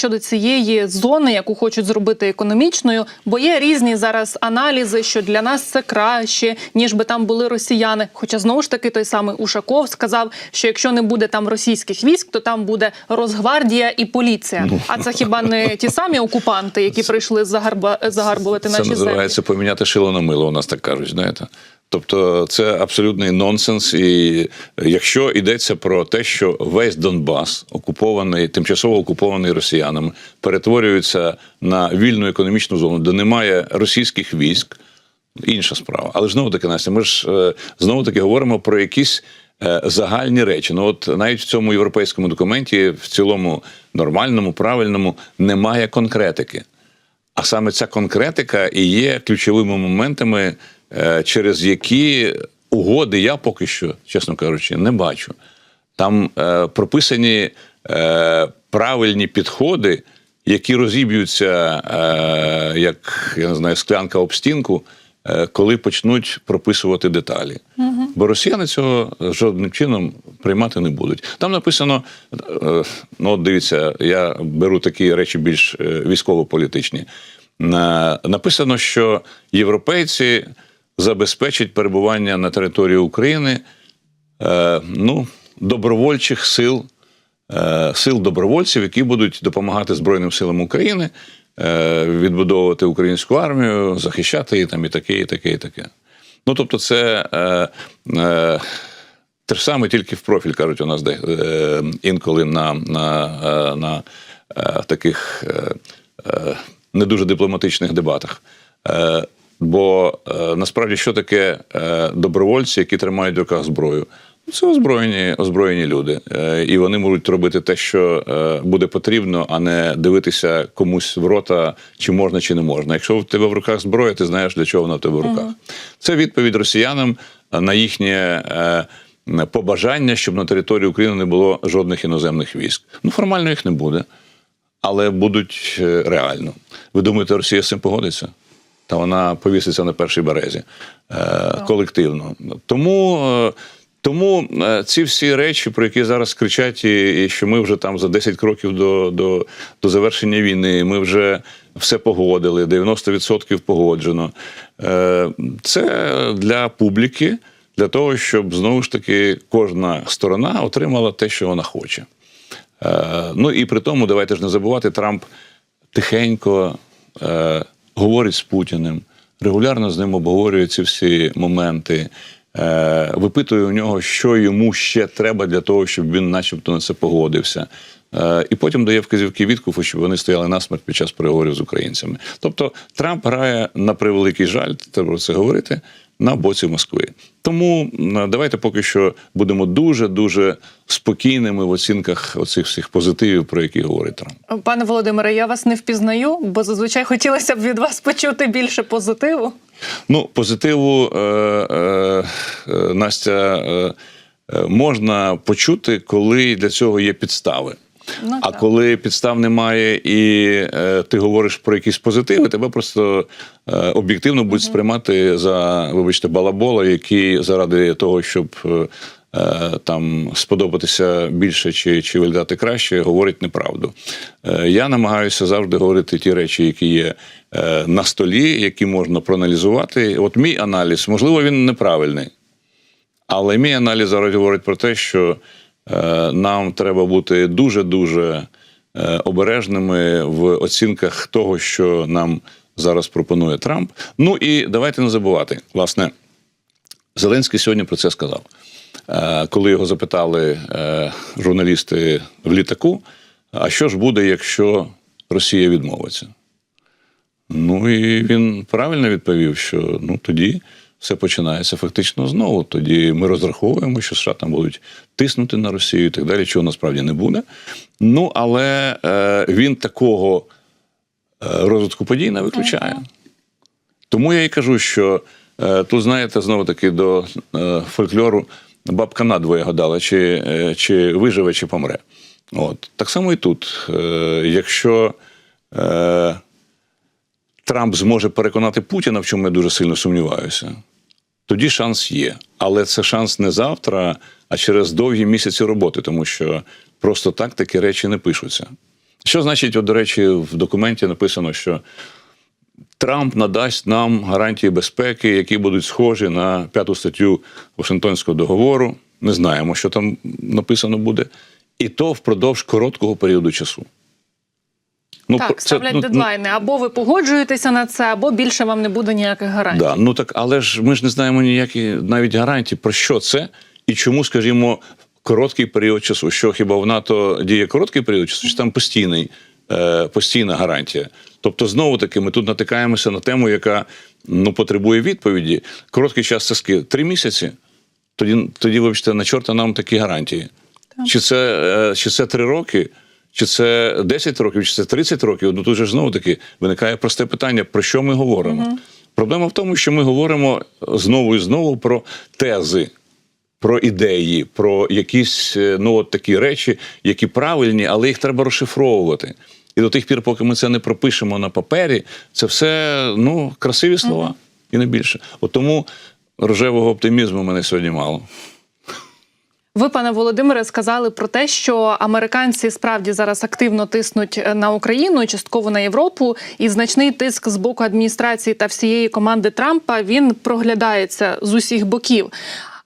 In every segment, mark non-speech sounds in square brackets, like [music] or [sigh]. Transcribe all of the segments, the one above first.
щодо цієї зони, яку хочуть зробити економічною? Бо є різні зараз аналізи, що для нас це краще, ніж би там були росіяни. Хоча знову ж таки той самий Ушаков сказав, що якщо не буде там російських військ, то там буде Росгвардія і поліція. А це хіба не ті самі окупанти, які прийшли загарба загарбувати Це наші землі? називається поміняти шило на мило, у нас так кажуть, знаєте. Тобто це абсолютний нонсенс. І якщо йдеться про те, що весь Донбас, окупований, тимчасово окупований росіянами, перетворюється на вільну економічну зону, де немає російських військ, інша справа. Але знову таки, Настя, ми ж е, знову таки говоримо про якісь е, загальні речі. Ну от навіть в цьому європейському документі, в цілому нормальному, правильному, немає конкретики. А саме ця конкретика і є ключовими моментами, через які угоди я поки що, чесно кажучи, не бачу. Там е, прописані е, правильні підходи, які розіб'ються, е, як я не знаю, склянка об стінку, е, коли почнуть прописувати деталі. Бо росіяни цього жодним чином приймати не будуть. Там написано: е, ну, от дивіться, я беру такі речі більш е, військово-політичні. На- Написано, що європейці забезпечать перебування на території України е, ну, добровольчих сил, е, сил добровольців, які будуть допомагати Збройним силам України е, відбудовувати українську армію, захищати її там і таке, і таке, і таке. Ну, тобто, це е, е, те ж саме, тільки в профіль кажуть у нас де, е, інколи на, на, е, на е, таких е, е, не дуже дипломатичних дебатах. Е, бо е, насправді що таке е, добровольці, які тримають в руках зброю? Це озброєні, озброєні люди, Е, і вони можуть робити те, що е, буде потрібно, а не дивитися комусь в рота, чи можна, чи не можна. Якщо в тебе в руках зброя, ти знаєш, для чого вона в тебе в руках. Це відповідь росіянам на їхнє е, побажання, щоб на території України не було жодних іноземних військ. Ну, формально їх не буде, але будуть реально. Ви думаєте, Росія з цим погодиться? Та вона повіситься на першій березі е, колективно. Тому. е, тому е, ці всі речі, про які зараз кричать, і, що ми вже там за 10 кроків до, до, до завершення війни, ми вже все погодили, 90% погоджено. Е, Це для публіки, для того, щоб знову ж таки кожна сторона отримала те, що вона хоче. Ну і при тому, давайте ж не забувати, Трамп тихенько говорить з Путіним, регулярно з ним обговорює ці всі моменти, е, випитує у нього, що йому ще треба для того, щоб він, начебто, на це погодився. Е, і потім дає вказівки Віткуфу, щоб вони стояли насмерть під час переговорів з українцями. Тобто Трамп грає на превеликий жаль, треба про це говорити, на боці Москви. Тому м, давайте поки що будемо дуже дуже спокійними в оцінках оцих всіх позитивів, про які говорить Трамп. Пане Володимире, я вас не впізнаю, бо зазвичай хотілося б від вас почути більше позитиву. Ну, позитиву е, е, е, Настя е, е, можна почути, коли для цього є підстави. Ну, а так. коли підстав немає, і е, ти говориш про якісь позитиви, тебе просто е, об'єктивно будуть сприймати за, вибачте, балабола, який заради того, щоб е, е, там сподобатися більше чи, чи виглядати краще, говорить неправду. Е, я намагаюся завжди говорити ті речі, які є е, на столі, які можна проаналізувати. От мій аналіз, можливо, він неправильний. Але мій аналіз зараз говорить про те, що нам треба бути дуже-дуже е, обережними в оцінках того, що нам зараз пропонує Трамп. Ну і давайте не забувати, власне, Зеленський сьогодні про це сказав. Е, коли його запитали е, журналісти в літаку, а що ж буде, якщо Росія відмовиться? Ну і він правильно відповів, що ну тоді все починається фактично знову. Тоді ми розраховуємо, що США там будуть тиснути на Росію і так далі, чого насправді не буде. Ну але е, він такого е, розвитку подій не виключає. Тому я і кажу, що е, тут, знаєте, знову таки до е, фольклору бабка надвоє гадала, чи, е, чи виживе, чи помре. От. Так само і тут. Е, якщо е, Трамп зможе переконати Путіна, в чому я дуже сильно сумніваюся, тоді шанс є. Але це шанс не завтра, а через довгі місяці роботи, тому що просто так такі речі не пишуться. Що значить, от, до речі, в документі написано, що Трамп надасть нам гарантії безпеки, які будуть схожі на п'яту статтю Вашингтонського договору. Не знаємо, що там написано буде. І то впродовж короткого періоду часу. Ну, так, це- ставлять ну, дедлайни. Або ви погоджуєтеся на це, або більше вам не буде ніяких гарантій. Да, ну так, але ж ми ж не знаємо ніякі навіть гарантії, про що це і чому, скажімо, короткий період часу. Що хіба в НАТО діє короткий період часу, чи там постійний, е, постійна гарантія? Тобто, знову таки, ми тут натикаємося на тему, яка ну, потребує відповіді. Короткий час це скільки? Три місяці. Тоді, тоді, вибачте, на чорта нам такі гарантії. Чи це, е, чи це три роки, чи це 10 років, чи це 30 років? Ну тут же знову таки виникає просте питання: про що ми говоримо? Проблема в тому, що ми говоримо знову і знову про тези. Про ідеї, про якісь е, ну от такі речі, які правильні, але їх треба розшифровувати. І до тих пір, поки ми це не пропишемо на папері, це все ну красиві слова і не більше. От тому рожевого оптимізму мене сьогодні мало. Ви, пане Володимире, сказали про те, що американці справді зараз активно тиснуть на Україну, частково на Європу, і значний тиск з боку адміністрації та всієї команди Трампа він проглядається з усіх боків.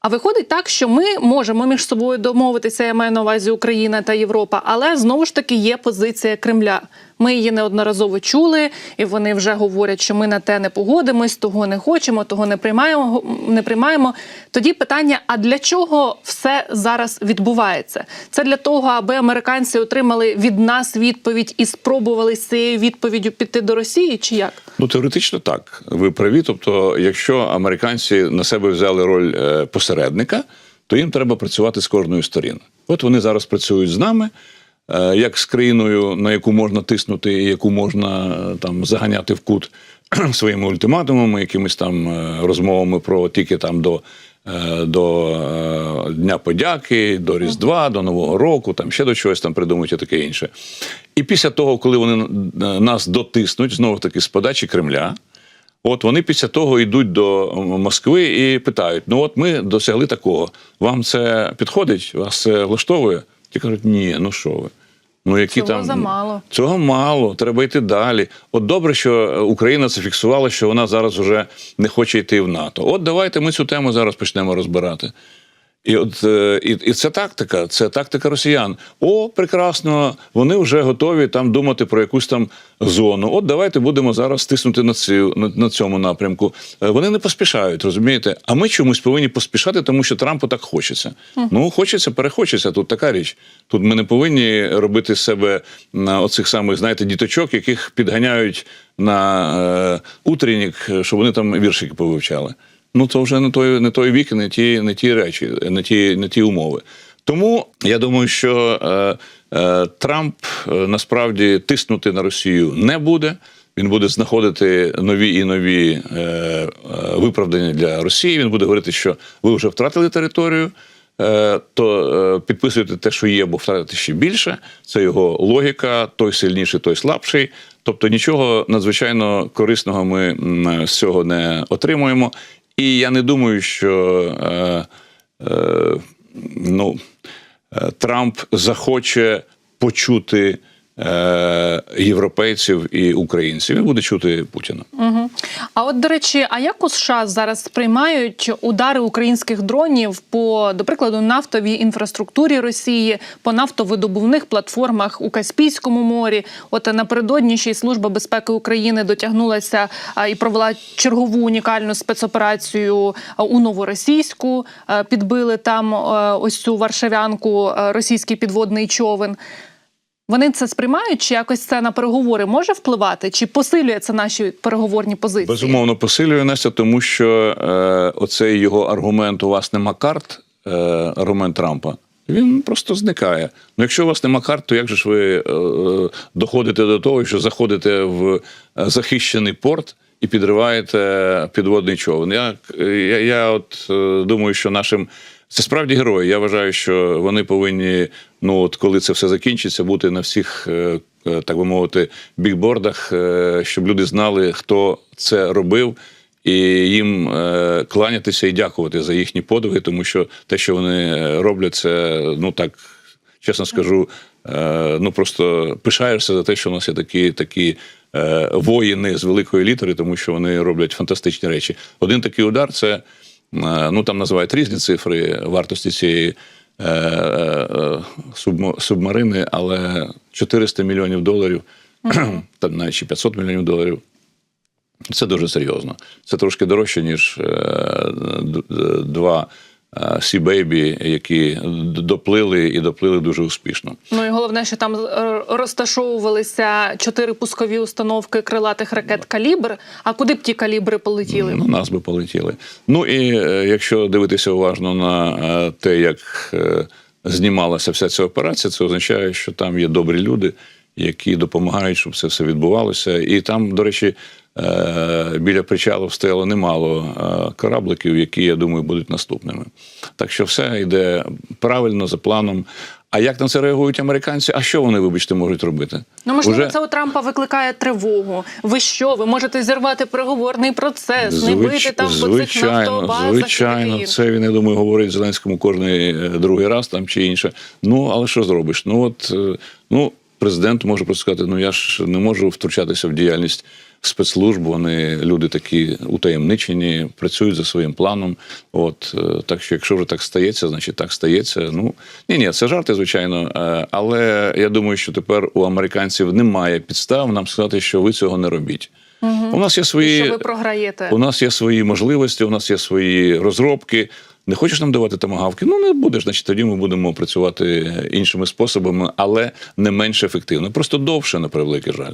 А виходить так, що ми можемо між собою домовитися, я маю на увазі Україна та Європа, але знову ж таки є позиція Кремля. Ми її неодноразово чули, і вони вже говорять, що ми на те не погодимось, того не хочемо, того не приймаємо. Не приймаємо. Тоді питання: а для чого все зараз відбувається? Це для того, аби американці отримали від нас відповідь і спробували з цією відповіддю піти до Росії, чи як? Ну, теоретично так. Ви праві. Тобто, якщо американці на себе взяли роль е, посередника, то їм треба працювати з кожної сторін. От вони зараз працюють з нами, як з країною, на яку можна тиснути, яку можна е, там заганяти в кут [clears throat] своїми ультиматумами, якимись там е, розмовами про тільки там до. е, До е, Дня подяки, до Різдва, до Нового року, там ще до чогось там придумують і таке інше. І після того, коли вони е, нас дотиснуть, знову таки з подачі Кремля, От вони після того йдуть до Москви і питають: ну от ми досягли такого. Вам це підходить? Вас це влаштовує? Ті кажуть, ні, ну що ви? Ну які Цього там замало. Цього мало, треба йти далі. От добре, що Україна зафіксувала, що вона зараз вже не хоче йти в НАТО. От давайте ми цю тему зараз почнемо розбирати. І от е, і, і це тактика, це тактика росіян. О, прекрасно, вони вже готові там думати про якусь там зону. От давайте будемо зараз стиснути на цю на, на цьому напрямку. Е, Вони не поспішають, розумієте? А ми чомусь повинні поспішати, тому що Трампу так хочеться. Ну хочеться, перехочеться. Тут така річ. Тут ми не повинні робити з себе на оцих самих, знаєте, діточок, яких підганяють на е, утреннік, щоб вони там віршики повивчали. Ну, це вже не той, не той вік, не ті, не ті речі, не ті, не ті умови. Тому я думаю, що е, е, Трамп е, насправді тиснути на Росію не буде. Він буде знаходити нові і нові е, е, виправдання для Росії. Він буде говорити, що ви вже втратили територію. е, То е, підписуйте те, що є, бо втратите ще більше. Це його логіка: той сильніший, той слабший. Тобто нічого надзвичайно корисного ми з цього не отримуємо. І я не думаю, що е, е, ну, е, Трамп захоче почути європейців і українців. Він буде чути Путіна. Угу. А от до речі, а як у США зараз сприймають удари українських дронів по, до прикладу, нафтовій інфраструктурі Росії, по нафтовидобувних платформах у Каспійському морі? От напередодні ще й служба безпеки України дотягнулася і провела чергову унікальну спецоперацію у новоросійську. Підбили там ось цю варшавянку, російський підводний човен. Вони це сприймають, чи якось це на переговори може впливати, чи посилює це наші переговорні позиції? Безумовно, посилює Настя, тому що е, оцей його аргумент у вас нема карт, е, аргумент Трампа. Він просто зникає. Ну, якщо у вас нема карт, то як же ж ви е, е, доходите до того, що заходите в е, захищений порт і підриваєте підводний човен? Я, я, я от е, думаю, що нашим це справді герої. Я вважаю, що вони повинні, ну от коли це все закінчиться, бути на всіх, е, е, так би мовити, бікбордах, е, щоб люди знали, хто це робив. І їм кланятися і дякувати за їхні подвиги, тому що те, що вони роблять, це ну так чесно скажу, ну просто пишаєшся за те, що у нас є такі, такі воїни з великої літери, тому що вони роблять фантастичні речі. Один такий удар це ну там називають різні цифри вартості цієї. е, е, Субмарини, але 400 мільйонів доларів, [clears throat] там навіть ще 500 мільйонів доларів це дуже серйозно. Це трошки дорожче, ніж е, два Сі Бейбі, які доплили і доплили дуже успішно. Ну і головне, що там е, розташовувалися чотири пускові установки крилатих ракет калібр. А куди б ті калібри полетіли? На нас би полетіли. Ну і е, якщо дивитися уважно на е, те, як знімалася вся ця операція, це означає, що там є добрі люди, які допомагають, щоб це все відбувалося. І там, до речі, біля причалу стояло немало е, корабликів, які, я думаю, будуть наступними. Так що все йде правильно за планом. А як на це реагують американці? А що вони, вибачте, можуть робити? Ну, можливо, Уже- це у Трампа викликає тривогу. Ви що? Ви можете зірвати переговорний процес, не Звич- бити там по цих звичайно, нафтобазах. звичайно, це він, я думаю, говорить Зеленському кожний е, другий раз там чи інше. Ну, але що зробиш? Ну от е, ну, президент може просто сказати: ну я ж не можу втручатися в діяльність спецслужб. Вони люди такі утаємничені, працюють за своїм планом. От е, так що, якщо вже так стається, значить так стається. Ну ні, ні, це жарти, звичайно. е, Але я думаю, що тепер у американців немає підстав нам сказати, що ви цього не робіть. У нас є свої Що ви програєте? у нас є свої можливості, у нас є свої розробки. Не хочеш нам давати тамагавки? Ну не будеш, значить тоді ми будемо працювати іншими способами, але не менш ефективно. Просто довше, на превеликий жаль.